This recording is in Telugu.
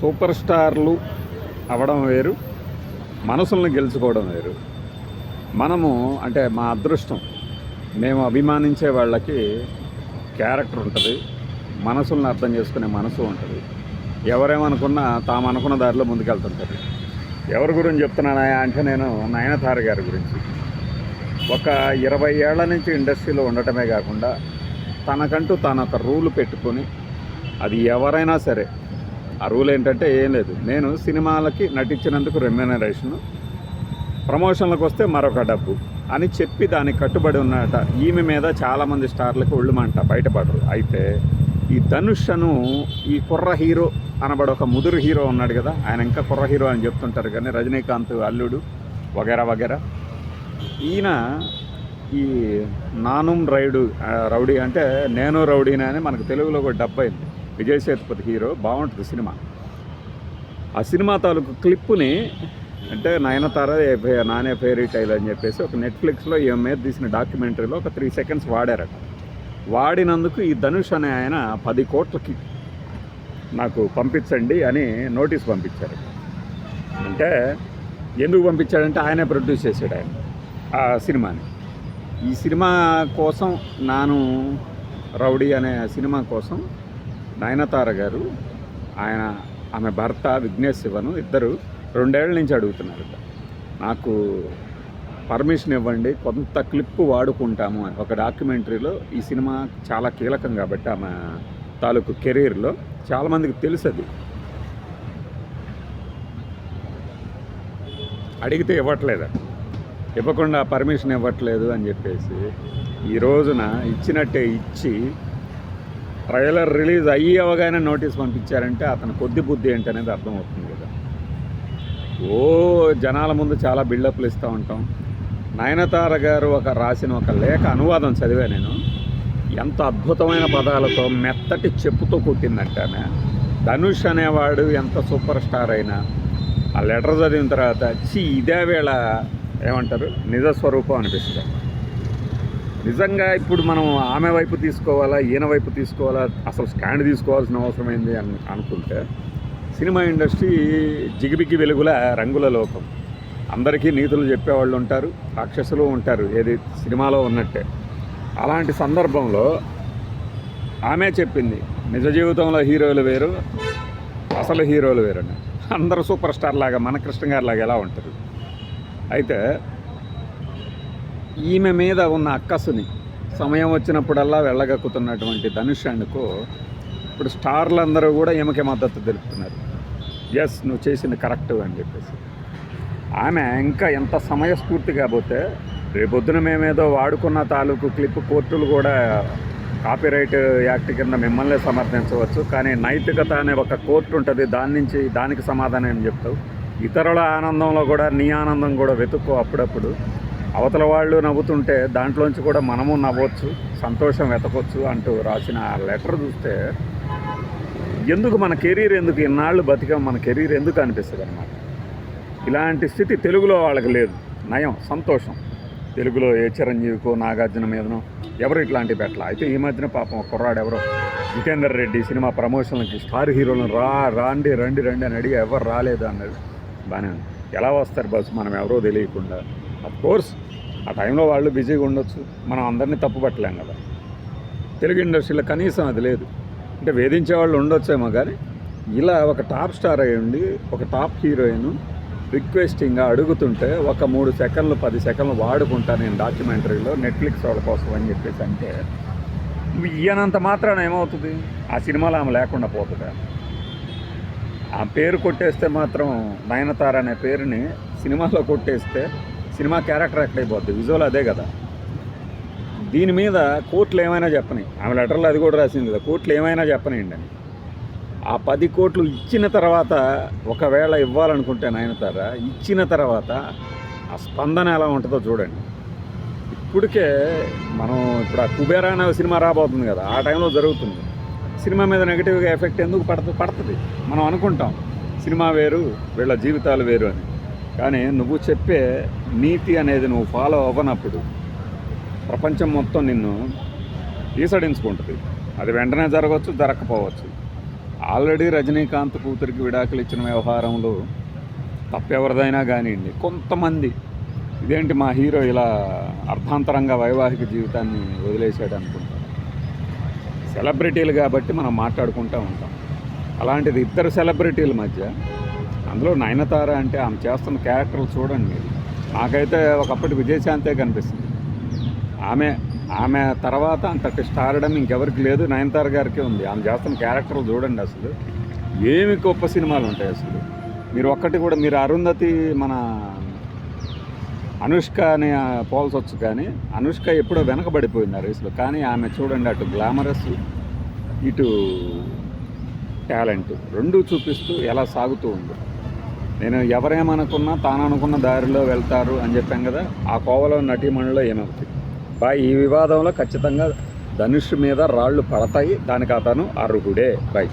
సూపర్ స్టార్లు అవ్వడం వేరు మనసులను గెలుచుకోవడం వేరు. మనము అంటే మా అదృష్టం మేము అభిమానించే వాళ్ళకి క్యారెక్టర్ ఉంటుంది మనసులను అర్థం చేసుకునే మనసు ఉంటుంది. ఎవరేమనుకున్నా తాము అనుకున్న దారిలో ముందుకెళ్తుంటారు. ఎవరి గురించి చెప్తున్నానా అంటే నేను నయనతార గారి గురించి. ఒక ఇరవై ఏళ్ళ నుంచి ఇండస్ట్రీలో ఉండటమే కాకుండా తనకంటూ తన ఒక రూల్ పెట్టుకొని అది ఎవరైనా సరే ఆ రూల్ ఏంటంటే ఏం లేదు. నేను సినిమాలకి నటించినందుకు రెమ్యూనరేషన్. ప్రమోషన్లకు వస్తే మరొక డబ్బు అని చెప్పి దానికి కట్టుబడి ఉన్నట ఈమె మీద చాలామంది స్టార్లకు ఒళ్ళుమంట బయటపడరు. అయితే ఈ ధనుషను ఈ కుర్ర హీరో అనబడి ఒక ముదురు హీరో ఉన్నాడు కదా ఆయన ఇంకా కుర్ర హీరో అని చెప్తుంటారు కానీ రజనీకాంత్ అల్లుడు వగేరా వగేరా. ఈయన ఈ నానుం రైడు రౌడీ అంటే నేను రౌడీనే అని మనకు తెలుగులో కూడా డబ్బు అయింది విజయ్ సేతుపతి హీరో బాగుంటుంది సినిమా. ఆ సినిమా తాలూకు క్లిప్పుని అంటే నయనతార నానే ఫేరీ టైల్ అని చెప్పేసి ఒక నెట్ఫ్లిక్స్లో ఈమె మీద తీసిన డాక్యుమెంటరీలో ఒక త్రీ సెకండ్స్ వాడారట. వాడినందుకు ఈ ధనుష్ అనే ఆయన పది కోట్లకి నాకు పంపించండి అని నోటీస్ పంపించారు. అంటే ఎందుకు పంపించాడంటే ఆయనే ప్రొడ్యూస్ చేశాడు ఆయన ఆ సినిమాని. ఈ సినిమా కోసం నాను రౌడీ అనే సినిమా కోసం నయనతార గారు ఆయన ఆమె భర్త విఘ్నేష్ శివను ఇద్దరు రెండేళ్ళ నుంచి అడుగుతున్నారు. నాకు పర్మిషన్ ఇవ్వండి కొంత క్లిప్ వాడుకుంటాము అని. ఒక డాక్యుమెంటరీలో ఈ సినిమా చాలా కీలకం కాబట్టి ఆమె తాలూకు కెరీర్లో చాలామందికి తెలుసు అది అడిగితే ఇవ్వట్లేదు. ఇవ్వకుండా పర్మిషన్ ఇవ్వట్లేదు అని చెప్పేసి ఈ రోజున ఇచ్చినట్టే ఇచ్చి ట్రైలర్ రిలీజ్ అయ్యి అవగానే నోటీస్ పంపించారంటే అతను కొద్ది బుద్ధి ఏంటనేది అర్థమవుతుంది కదా. ఓ జనాల ముందు చాలా బిల్డప్లు ఇస్తూ ఉంటాం. నయనతార గారు ఒక రాసిన ఒక లేఖ అనువాదం చదివా నేను. ఎంత అద్భుతమైన పదాలతో మెత్తటి చెప్పుతో కొట్టిందంటే ధనుష్ అనేవాడు ఎంత సూపర్ స్టార్ అయినా ఆ లెటర్ చదివిన తర్వాత చి ఇదే వేళ ఏమంటారు? నిజ స్వరూపం అనిపిస్తుంది నిజంగా ఇప్పుడు మనం ఆమె వైపు తీసుకోవాలా ఈయన వైపు తీసుకోవాలా అసలు స్టాండ్ తీసుకోవాల్సిన అవసరం ఏంది అని అనుకుంటే సినిమా ఇండస్ట్రీ జిగిబిగి వెలుగుల రంగుల లోకం. అందరికీ నీతులు చెప్పేవాళ్ళు ఉంటారు రాక్షసులు ఉంటారు ఏది సినిమాలో ఉన్నట్టే. అలాంటి సందర్భంలో ఆమె చెప్పింది నిజ జీవితంలో హీరోలు వేరు అసలు హీరోలు వేరని అందరూ సూపర్ స్టార్ లాగా మన కృష్ణ గారి లాగా ఎలా ఉంటారు? అయితే ఈమె మీద ఉన్న అక్కసుని సమయం వచ్చినప్పుడల్లా వెళ్ళగక్కుతున్నటువంటి ధనుష్ అండ్కు ఇప్పుడు స్టార్లందరూ కూడా ఈమెకి మద్దతు తెలుపుతున్నారు. ఎస్ నువ్వు చేసింది కరెక్ట్ అని చెప్పేసి. ఆమె ఇంకా ఎంత సమయస్ఫూర్తిగా పోతే రేపొద్దున మేమేదో వాడుకున్న తాలూకు క్లిప్ కోర్టులు కూడా కాపీరైట్ యాక్ట్ కింద మిమ్మల్ని సమర్థించవచ్చు. కానీ నైతికత అనే ఒక కోర్టు ఉంటుంది దాని నుంచి దానికి సమాధానం ఏం చెప్తావు? ఇతరుల ఆనందంలో కూడా నీ ఆనందం కూడా వెతుక్కో అప్పుడప్పుడు. అవతల వాళ్ళు నవ్వుతుంటే దాంట్లోంచి కూడా మనము నవ్వచ్చు సంతోషం వెతకొచ్చు అంటూ రాసిన ఆ లెటర్ చూస్తే ఎందుకు మన కెరీర్ ఎందుకు ఇన్నాళ్ళు బతికాం మన కెరీర్ ఎందుకు అనిపిస్తుంది అనమాట ఇలాంటి స్థితి తెలుగులో వాళ్ళకి లేదు. నయం సంతోషం. తెలుగులో ఏ చిరంజీవికో నాగార్జున మీదనో ఎవరు ఇట్లాంటివి పెట్టాల. అయితే ఈ మధ్యన పాపం కుర్రాడు ఎవరో జితేందర్ రెడ్డి సినిమా ప్రమోషన్లకి స్టార్ హీరోలను రా రాండి రండి రండి అని అడిగి ఎవరు రాలేదు అన్నది బాగానే ఎలా వస్తారు బస్సు మనం ఎవరో తెలియకుండా. అఫ్ కోర్స్ ఆ టైంలో వాళ్ళు బిజీగా ఉండొచ్చు. మనం అందరినీ తప్పుపట్టలేం కదా. తెలుగు ఇండస్ట్రీలో కనీసం అది లేదు. అంటే వేధించే వాళ్ళు ఉండొచ్చేమో కానీ ఇలా ఒక టాప్ స్టార్ అయ్యండి ఉండి ఒక టాప్ హీరోయిన్ రిక్వెస్టింగ్గా అడుగుతుంటే ఒక మూడు సెకండ్లు పది సెకండ్లు వాడుకుంటా నేను డాక్యుమెంటరీలో నెట్ఫ్లిక్స్ వాళ్ళ కోసం అని చెప్పేసి అంటే నువ్వు ఇయ్యనంత మాత్రాన ఏమవుతుంది? ఆ సినిమాలో ఆమె లేకుండా పోతుందా? ఆ పేరు కొట్టేస్తే మాత్రం నయనతార అనే పేరుని సినిమాలో కొట్టేస్తే సినిమా క్యారెక్టర్ ఎక్కడైపోద్ది విజువల్ అదే కదా. దీని మీద కోర్టులు ఏమైనా చెప్పని ఆమె లెటర్లో అది కూడా రాసింది కదా కోర్టులు ఏమైనా చెప్పనియండి అని. ఆ పది కోట్లు ఇచ్చిన తర్వాత ఒకవేళ ఇవ్వాలనుకుంటే నయనతార ఇచ్చిన తర్వాత ఆ స్పందన ఎలా ఉంటుందో చూడండి. ఇప్పటికే మనం ఇప్పుడు ఆ కుబేరా అనే సినిమా రాబోతుంది కదా ఆ టైంలో జరుగుతుంది. సినిమా మీద నెగిటివ్గా ఎఫెక్ట్ ఎందుకు పడుతుంది పడుతుంది? మనం అనుకుంటాం సినిమా వేరు వీళ్ళ జీవితాలు వేరు అని. కానీ నువ్వు చెప్పే నీతి అనేది నువ్వు ఫాలో అవ్వనప్పుడు ప్రపంచం మొత్తం నిన్ను ఈసడించుకుంటుంది. అది వెంటనే జరగవచ్చు జరగకపోవచ్చు. ఆల్రెడీ రజనీకాంత్ కూతురికి విడాకులు ఇచ్చిన వ్యవహారంలో తప్పెవరిదైనా కానివ్వండి కొంతమంది ఇదేంటి మా హీరో ఇలా అర్థాంతరంగా వైవాహిక జీవితాన్ని వదిలేసాడు అనుకుంటాం సెలబ్రిటీలు కాబట్టి మనం మాట్లాడుకుంటూ ఉంటాం. అలాంటిది ఇద్దరు సెలబ్రిటీల మధ్య అందులో నయనతార అంటే ఆమె చేస్తున్న క్యారెక్టర్లు చూడండి. నాకైతే ఒకప్పటి విజయశాంతే కనిపిస్తుంది. ఆమె ఆమె తర్వాత అంతటి స్టార్డమ్ ఇంకెవరికి లేదు. నయనతార గారికి ఉంది. ఆమె చేస్తున్న క్యారెక్టర్లు చూడండి అసలు. ఏమి గొప్ప సినిమాలు ఉంటాయి అసలు. మీరు ఒక్కటి కూడా మీరు అరుంధతి మన అనుష్క అని పోల్చొచ్చు కానీ అనుష్క ఎప్పుడో వెనకబడిపోయింది ఆ రేసులో. కానీ ఆమె చూడండి అటు గ్లామరస్ ఇటు టాలెంట్ రెండూ చూపిస్తూ ఎలా సాగుతూ ఉంది. నేను ఎవరేమనుకున్నా తాను అనుకున్న దారిలో వెళ్తారు అని చెప్పాం కదా ఆ కోవలో నటీమణిలో ఏమవుతుంది బాయ్ ఈ వివాదంలో ఖచ్చితంగా ధనుష్ మీద రాళ్ళు పడతాయి దానికి అతను అర్హుడే. బాయ్